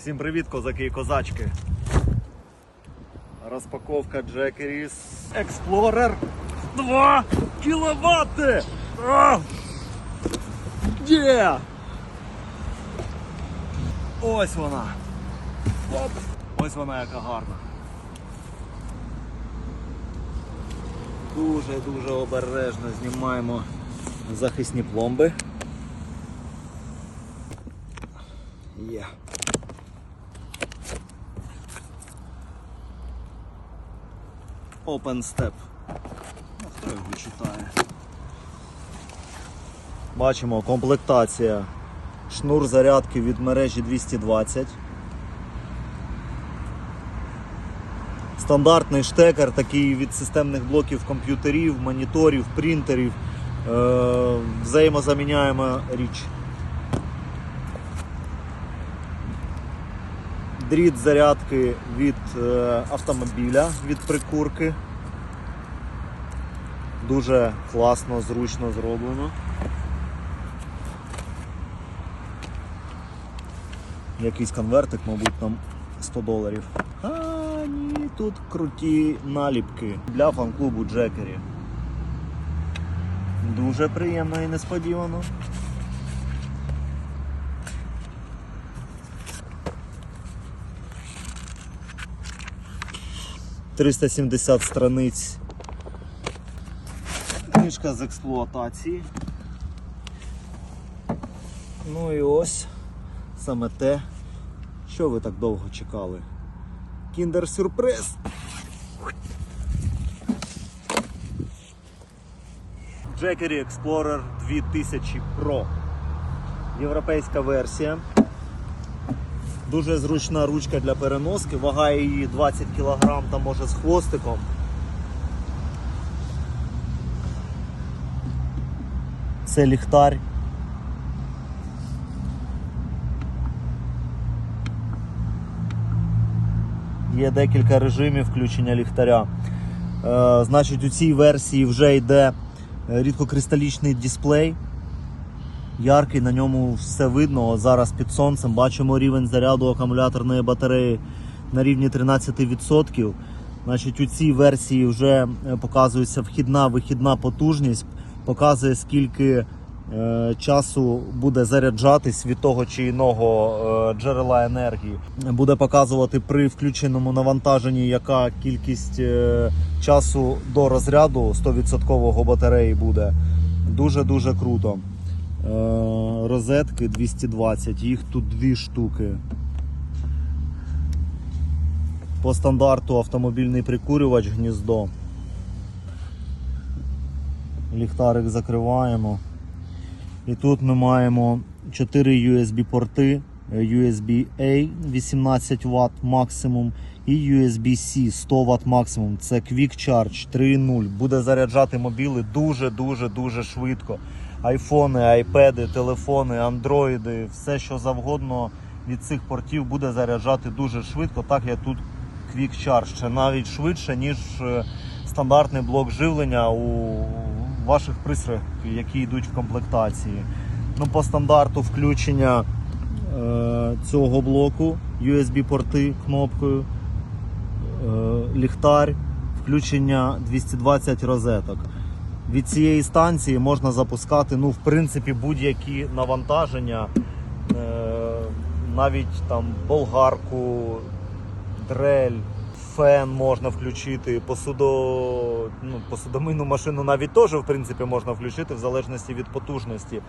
Всім привіт, козаки і козачки. Розпаковка Джекеріс Explorer 2 кіловати! Є! Ось вона. Оп. Ось вона яка гарна. Дуже-дуже обережно знімаємо захисні пломби. Є. Open Step. Ну, хто його читає? Бачимо комплектація. Шнур зарядки від мережі 220. Стандартний штекер, такий від системних блоків комп'ютерів, моніторів, принтерів. Е, взаємозаміняємо річ. Дріт зарядки від е, автомобіля, від прикурки. Дуже класно, зручно зроблено. Якийсь конвертик, мабуть, там 100 доларів. А, ні, тут круті наліпки для фан-клубу Джекері. Дуже приємно і несподівано. «370 страниць. Книжка з експлуатації. Ну і ось саме те, що ви так довго чекали. Кіндер сюрприз. Jackery Explorer 2000 Pro. Європейська версія. Дуже зручна ручка для переноски, вага її 20 кг та може з хвостиком. Це ліхтар. Є декілька режимів включення ліхтаря. Е, значить, у цій версії вже йде е, рідкокристалічний дисплей. Яркий, на ньому все видно. Зараз під сонцем бачимо рівень заряду акумуляторної батареї на рівні 13%. Значить, у цій версії вже е, показується вхідна вихідна потужність, показує скільки е, часу буде заряджатись від того чи іного е, джерела енергії. Буде показувати при включеному навантаженні, яка кількість е, часу до розряду 100% батареї буде. Дуже дуже круто. Е, розетки 220, їх тут дві штуки. По стандарту автомобільний прикурювач гніздо. Ліхтарик закриваємо. І тут ми маємо 4 USB порти, е, USB A 18 Вт максимум і USB C 100 Вт максимум. Це Quick Charge 3.0. Буде заряджати мобіли дуже-дуже дуже швидко. Айфони, айпеди, телефони, андроїди, все що завгодно від цих портів буде заряджати дуже швидко, так як тут Quick Charge. Навіть швидше, ніж е, стандартний блок живлення у ваших пристроїв, які йдуть в комплектації. Ну, по стандарту включення е, цього блоку, USB-порти кнопкою, е, ліхтар, включення 220 розеток. Від цієї станції можна запускати ну, в принципі, будь-які навантаження, е, навіть там болгарку, дрель, фен можна включити, посудо, ну, посудомийну машину навіть теж в принципі, можна включити в залежності від потужності.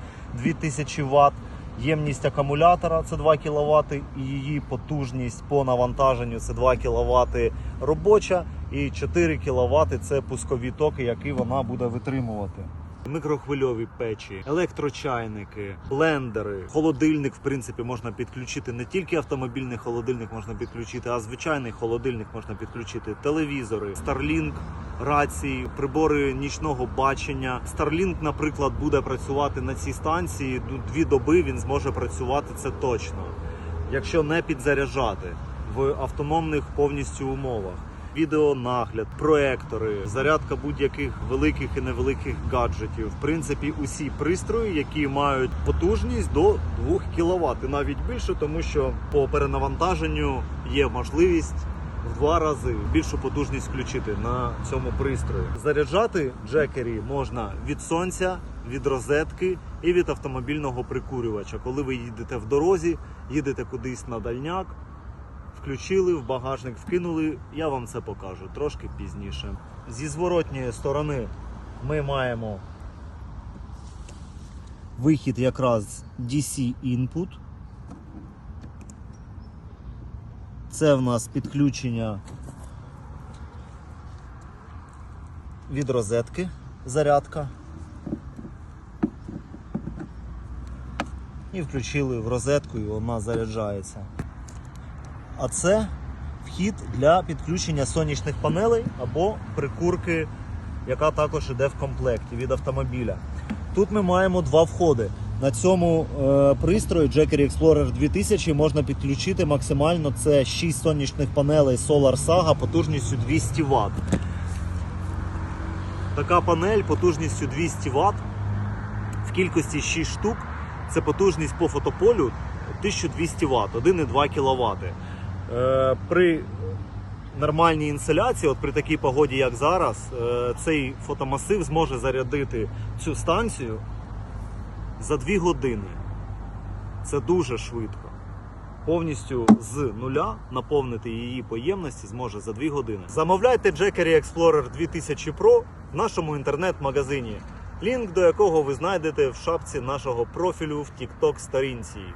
2000 Вт. Ємність акумулятора це 2 кВт, і її потужність по навантаженню це 2 кВт робоча і 4 кВт це пускові токи, які вона буде витримувати. Микрохвильові печі, електрочайники, блендери, холодильник, в принципі, можна підключити не тільки автомобільний холодильник можна підключити, а звичайний холодильник можна підключити, телевізори, Starlink, рації, прибори нічного бачення. Starlink, наприклад, буде працювати на цій станції дві доби. Він зможе працювати це точно, якщо не підзаряджати в автономних повністю умовах. Відеонагляд, проектори, зарядка будь-яких великих і невеликих гаджетів. В принципі, усі пристрої, які мають потужність до 2 кВт, і навіть більше, тому що по перенавантаженню є можливість в два рази більшу потужність включити на цьому пристрої. Заряджати джекері можна від сонця, від розетки і від автомобільного прикурювача. Коли ви їдете в дорозі, їдете кудись на дальняк, включили в багажник, вкинули. Я вам це покажу трошки пізніше. Зі зворотньої сторони ми маємо вихід якраз DC input. Це в нас підключення від розетки, зарядка. І включили в розетку і вона заряджається. А це вхід для підключення сонячних панелей або прикурки, яка також йде в комплекті від автомобіля. Тут ми маємо два входи. На цьому е, пристрої Jackery Explorer 2000 можна підключити максимально це 6 сонячних панелей Solar Saga потужністю 200 Вт. Така панель потужністю 200 Вт в кількості 6 штук. Це потужність по фотополю 1200 Вт, 1,2 кВт. Е, при нормальній інсоляції, от при такій погоді, як зараз, е, цей фотомасив зможе зарядити цю станцію за 2 години. Це дуже швидко. Повністю з нуля наповнити її поємності зможе за 2 години. Замовляйте Jackery Explorer 2000 Pro в нашому інтернет-магазині, лінк до якого ви знайдете в шапці нашого профілю в TikTok сторінці.